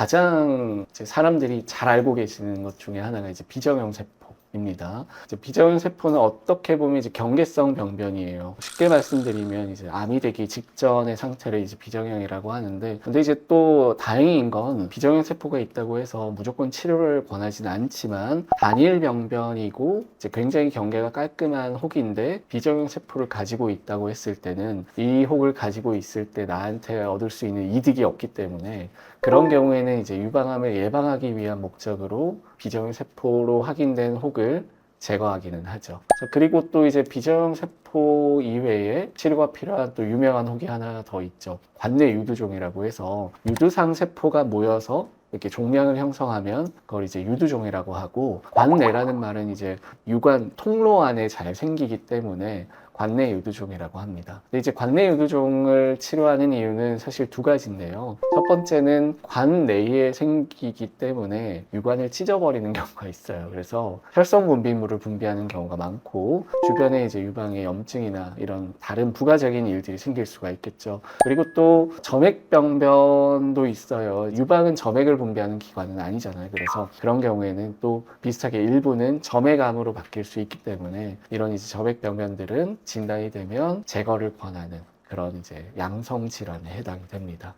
가장 사람들이 잘 알고 계시는 것 중에 하나가 이제 비정형 세포 입니다. 이제 비정형 세포는 어떻게 보면 이제 경계성 병변이에요. 쉽게 말씀드리면 이제 암이 되기 직전의 상태를 이제 비정형이라고 하는데, 근데 이제 또 다행인 건 비정형 세포가 있다고 해서 무조건 치료를 권하지는 않지만 단일 병변이고 이제 굉장히 경계가 깔끔한 혹인데 비정형 세포를 가지고 있다고 했을 때는 이 혹을 가지고 있을 때 나한테 얻을 수 있는 이득이 없기 때문에 그런 경우에는 이제 유방암을 예방하기 위한 목적으로 비정형 세포로 확인된 혹을 제거하기는 하죠. 자, 그리고 또 이제 비정형 세포 이외에 치료가 필요한 또 유명한 혹이 하나 더 있죠. 관내 유두종이라고 해서 유두상 세포가 모여서 이렇게 종양을 형성하면 그걸 이제 유두종이라고 하고 관내라는 말은 이제 유관 통로 안에 잘 생기기 때문에 관내 유두종이라고 합니다. 근데 이제 관내 유두종을 치료하는 이유는 사실 두 가지인데요. 첫 번째는 관 내에 생기기 때문에 유관을 찢어버리는 경우가 있어요. 그래서 혈성 분비물을 분비하는 경우가 많고 주변에 이제 유방에 염증이나 이런 다른 부가적인 일들이 생길 수가 있겠죠. 그리고 또 점액병변도 있어요. 유방은 점액을 분비하는 기관은 아니잖아요. 그래서 그런 경우에는 또 비슷하게 일부는 점액암으로 바뀔 수 있기 때문에 이런 이제 점액병변들은 진단이 되면 제거를 권하는 그런 이제 양성 질환에 해당이 됩니다.